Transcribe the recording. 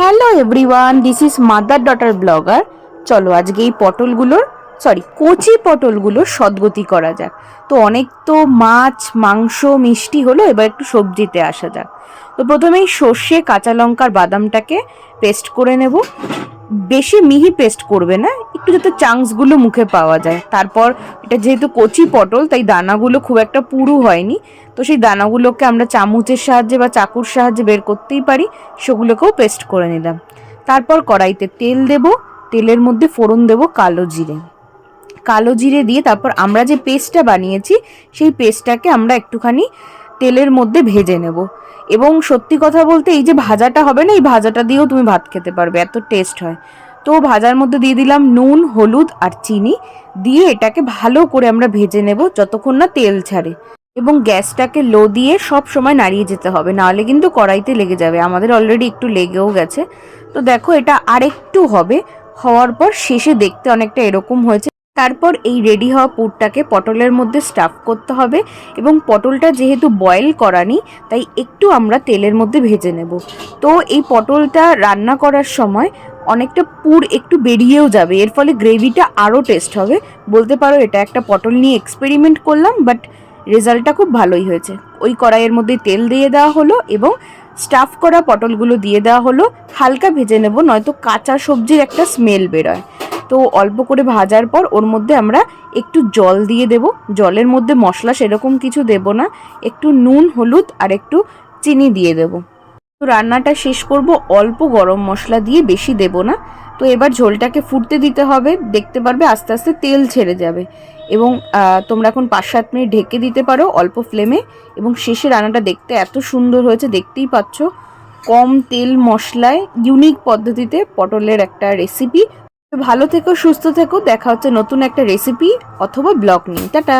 Hello everyone this is mother daughter blogger চলো আজকে এই পটলগুলোর সরি কচি পটলগুলো সদ্গতি করা যাক। তো অনেক তো মাছ, মাংস, মিষ্টি হলো, এবার একটু সবজিতে আসা যাক। তো প্রথমেই সর্ষে, কাঁচা লঙ্কার বাদামটাকে পেস্ট করে নেব। বেশি মিহি পেস্ট করবে না, একটু যাতে চাংসগুলো মুখে পাওয়া যায়। তারপর এটা যেহেতু কচি পটল, তাই দানাগুলো খুব একটা পুরু হয়নি। তো সেই দানাগুলোকে আমরা চামচের সাহায্যে বা চাকুর সাহায্যে বের করতেই পারি, সেগুলোকেও পেস্ট করে নিলাম। তারপর কড়াইতে তেল দেব, তেলের মধ্যে ফোড়ন দেব কালো জিরে। কালো জিরে দিয়ে তারপর আমরা যে পেস্টটা বানিয়েছি, সেই পেস্টটাকে আমরা একটুখানি তেলের মধ্যে ভেজে নেব। এবং সত্যি কথা বলতে এই যে ভাজাটা হবে না, এই ভাজাটা দিয়েও তুমি ভাত খেতে পারবে, এত টেস্ট হয়। তো ভাজার মধ্যে দিয়ে দিলাম নুন, হলুদ আর চিনি, দিয়ে এটাকে ভালো করে আমরা ভেজে নেব যতক্ষণ না তেল ছাড়ে। এবং গ্যাসটাকে লো দিয়ে সব সময় নাড়িয়ে যেতে হবে, নাহলে কিন্তু কড়াইতে লেগে যাবে, আমাদের অলরেডি একটু লেগেও গেছে। তো দেখো এটা আরেকটু হবে, হওয়ার পর শেষে দেখতে অনেকটা এরকম হয়েছে। তারপর এই রেডি হওয়া পুরটাকে পটলের মধ্যে স্টাফ করতে হবে এবং পটলটা যেহেতু বয়েল করানি তাই একটু আমরা তেলের মধ্যে ভেজে নেব। তো এই পটলটা রান্না করার সময় অনেকটা পুর একটু বেরিয়েও যাবে, এর ফলে গ্রেভিটা আরও টেস্ট হবে। বলতে পারো এটা একটা পটল নিয়ে এক্সপেরিমেন্ট করলাম বাট রেজাল্টটা খুব ভালোই হয়েছে। ওই কড়াইয়ের মধ্যে তেল দিয়ে দেওয়া হলো এবং স্টাফ করা পটলগুলো দিয়ে দেওয়া হলো, হালকা ভেজে নেব, নয়তো কাঁচা সবজির একটা স্মেল বেরোয়। তো অল্প করে ভাজার পর ওর মধ্যে আমরা একটু জল দিয়ে দেব। জলের মধ্যে মশলা সেরকম কিছু দেব না। একটু নুন, হলুদ আর একটু চিনি দিয়ে দেব। তো রান্নাটা শেষ করব। অল্প গরম মশলা দিয়ে বেশি দেব না। তো এবার ঝোলটাকে ফুটতে দিতে হবে। দেখতে পারবে আস্তে আস্তে তেল ছেড়ে যাবে। এবং তোমরা এখন পাঁচ সাত মিনিট ঢেকে দিতে পারো অল্প ফ্লেমে। এবং শেষে রান্নাটা দেখতে এত সুন্দর হয়েছে, দেখতেই পাচ্ছ। কম তেল মশলায়, ইউনিক পদ্ধতিতে পটলের একটা রেসিপি। ভালো থেকো সুস্থ থেকো। দেখা হচ্ছে নতুন একটা রেসিপি অথবা ব্লগ নিয়ে। টাটা।